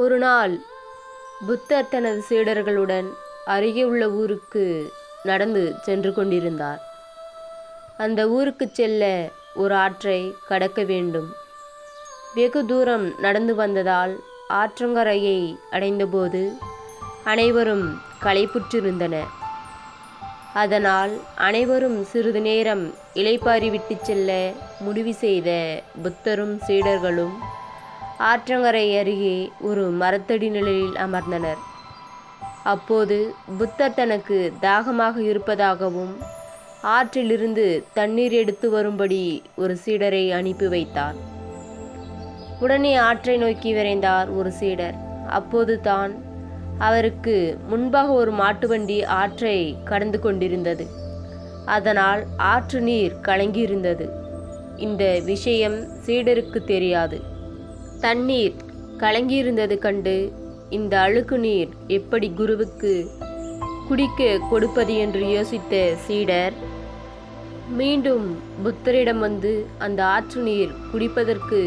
ஒரு நாள் புத்தர் தனது சீடர்களுடன் அருகே உள்ள ஊருக்கு நடந்து சென்று கொண்டிருந்தார். அந்த ஊருக்கு செல்ல ஒரு ஆற்றை கடக்க வேண்டும். வெகு தூரம் நடந்து வந்ததால் ஆற்றங்கரையை அடைந்தபோது அனைவரும் களைப்புற்றிருந்தனர் அதனால் அனைவரும் சிறிது நேரம் இலைப்பாரி விட்டு செல்ல முடிவு செய்த புத்தரும் சீடர்களும் ஆற்றங்கரை அருகே ஒரு மரத்தடி நிழலில் அமர்ந்தனர். அப்போது புத்தர் தனக்கு தாகமாக இருப்பதாகவும் ஆற்றிலிருந்து தண்ணீர் எடுத்து வரும்படி ஒரு சீடரை அனுப்பி வைத்தார். உடனே ஆற்றை நோக்கி விரைந்தார் ஒரு சீடர். அப்போது தான் அவருக்கு முன்பாக ஒரு மாட்டு வண்டி ஆற்றை கடந்து கொண்டிருந்தது. அதனால் ஆற்று நீர் கலங்கியிருந்தது. இந்த விஷயம் சீடருக்கு தெரியாது. தண்ணீர் கலங்கியிருந்தது கண்டு இந்த அழுக்கு நீர் எப்படி குருவுக்கு குடிக்க கொடுப்பது? என்று யோசித்த சீடர் மீண்டும் புத்தரிடம் வந்து அந்த ஆற்று நீர் குடிப்பதற்கு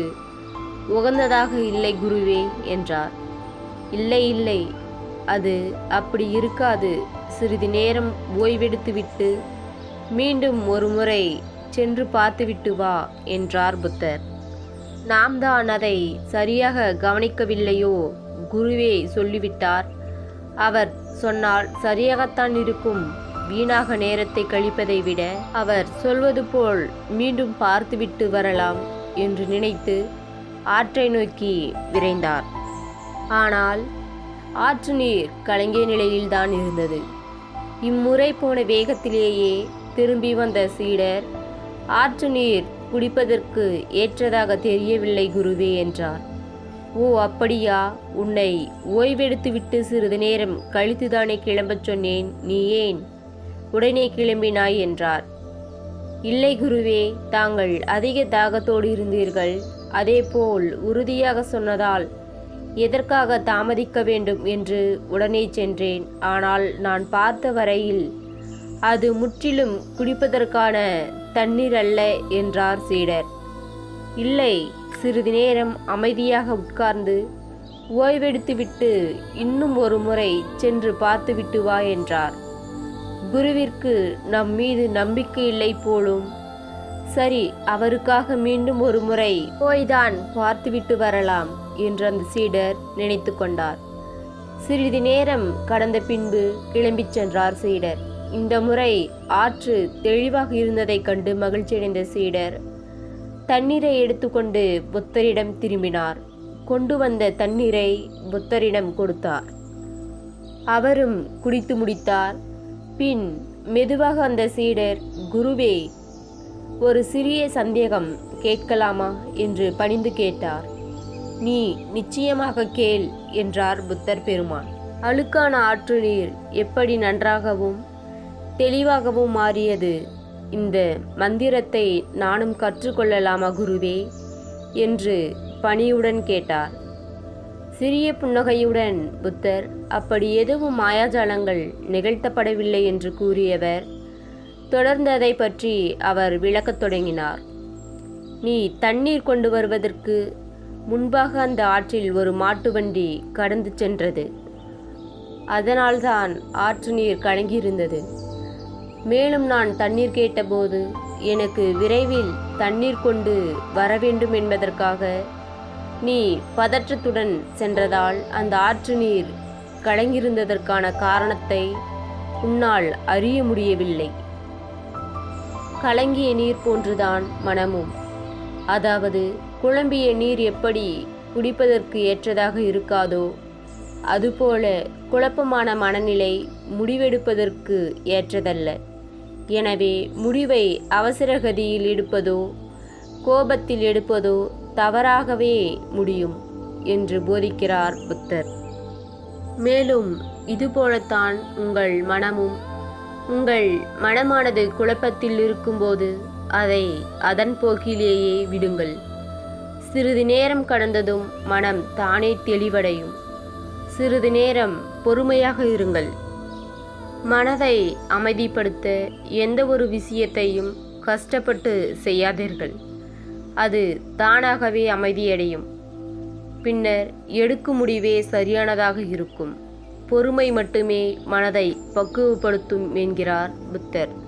உகந்ததாக இல்லை குருவே என்றார். இல்லை இல்லை அது அப்படி இருக்காது. சிறிது நேரம் ஓய்வெடுத்துவிட்டு மீண்டும் ஒரு முறை சென்று பார்த்துவிட்டு வா என்றார் புத்தர். நாம் தான் அதை சரியாக கவனிக்கவில்லையோ? குருவே சொல்லிவிட்டார். அவர் சொன்னால் சரியாகத்தான் இருக்கும். வீணாக நேரத்தை கழிப்பதை விட அவர் சொல்வது போல் மீண்டும் பார்த்துவிட்டு வரலாம் என்று நினைத்து ஆற்றை நோக்கி விரைந்தார். ஆனால் ஆற்று நீர் கலங்கிய நிலையில்தான் இருந்தது. இம்முறை போன வேகத்திலேயே திரும்பி வந்த சீடர் ஆற்று நீர் குடிப்பதற்கு ஏற்றதாக தெரியவில்லை குருவே என்றார். ஓ அப்படியா? உன்னை ஓய்வெடுத்துவிட்டு சிறிது நேரம் கழித்துதானே கிளம்பச் சொன்னேன்? நீ ஏன்? உடனே கிளம்பினாய் என்றார். இல்லை குருவே தாங்கள் அதிக தாகத்தோடு இருந்தீர்கள். அதேபோல் உறுதியாக சொன்னதால் எதற்காக தாமதிக்க வேண்டும் என்று உடனே சென்றேன். ஆனால் நான் பார்த்த வரையில் அது முற்றிலும் குடிப்பதற்கான தண்ணீர் அல்ல என்றார் சீடர். இல்லை சிறிது நேரம் அமைதியாக உட்கார்ந்து ஓய்வெடுத்துவிட்டு இன்னும் ஒரு முறை சென்று பார்த்துவிட்டு வா என்றார். குருவிற்கு நம் மீது நம்பிக்கை இல்லை போலும். சரி அவருக்காக மீண்டும் ஒரு முறை போய்தான் பார்த்துவிட்டு வரலாம் என்று அந்த சீடர் நினைத்து கொண்டார். சிறிது நேரம் கடந்த பின்பு கிளம்பிச் சென்றார் சீடர். இந்த முறை ஆற்று தெளிவாக இருந்ததைக் கண்டு மகிழ்ச்சியடைந்த சீடர். தண்ணீரை எடுத்துக்கொண்டு புத்தரிடம் திரும்பினார். கொண்டு வந்த தண்ணீரை புத்தரிடம் கொடுத்தார். அவரும் குடித்து முடித்தார். பின் மெதுவாக அந்த சீடர் குருவே ஒரு சிறிய சந்தேகம் கேட்கலாமா? என்று பணிந்து கேட்டார். நீ நிச்சயமாக கேள் என்றார் புத்தர் பெருமான். அழுக்கான ஆற்று நீர் எப்படி நன்றாகவும் தெளிவாகவும் மாறியது. இந்த மந்திரத்தை நானும் கற்றுக்கொள்ளலாமா குருவே? என்று பணியுடன் கேட்டார். சிறிய புன்னகையுடன் புத்தர் அப்படி எதுவும் மாயாஜாலங்கள் நிகழ்த்தப்படவில்லை என்று கூறியவர் தொடர்ந்து அதை பற்றி அவர் விளக்கத் தொடங்கினார். நீ தண்ணீர் கொண்டு வருவதற்கு முன்பாக அந்த ஆற்றில் ஒரு மாட்டு வண்டி கடந்து சென்றது. அதனால்தான் ஆற்று நீர் கலங்கியிருந்தது. மேலும் நான் தண்ணீர் கேட்டபோது எனக்கு விரைவில் தண்ணீர் கொண்டு வர வேண்டும் என்பதற்காக நீ பதற்றத்துடன் சென்றதால் அந்த ஆற்று நீர் கலங்கியிருந்ததற்கான காரணத்தை உன்னால் அறிய முடியவில்லை. கலங்கிய நீர் போன்றுதான் மனமும். அதாவது குழம்பிய நீர் எப்படி குடிப்பதற்கு ஏற்றதாக இருக்காதோ அதுபோல குழப்பமான மனநிலை முடிவெடுப்பதற்கு ஏற்றதல்ல. எனவே முடிவை அவசரகதியில் எடுப்பதோ கோபத்தில் எடுப்பதோ தவறாகவே முடியும் என்று போதிக்கிறார் புத்தர். மேலும் இதுபோலத்தான் உங்கள் மனமும் உங்கள் மனமானது குழப்பத்தில் இருக்கும்போது அதை அதன் போக்கிலேயே விடுங்கள். சிறிது நேரம் கடந்ததும் மனம் தானே தெளிவடையும். சிறிது நேரம் பொறுமையாக இருங்கள். மனதை அமைதிப்படுத்த எந்த ஒரு விஷயத்தையும் கஷ்டப்பட்டு செய்யாதீர்கள். அது தானாகவே அமைதியடையும். பின்னர் எடுக்கும் முடிவே சரியானதாக இருக்கும். பொறுமை மட்டுமே மனதை பக்குவப்படுத்தும் என்கிறார் புத்தர்.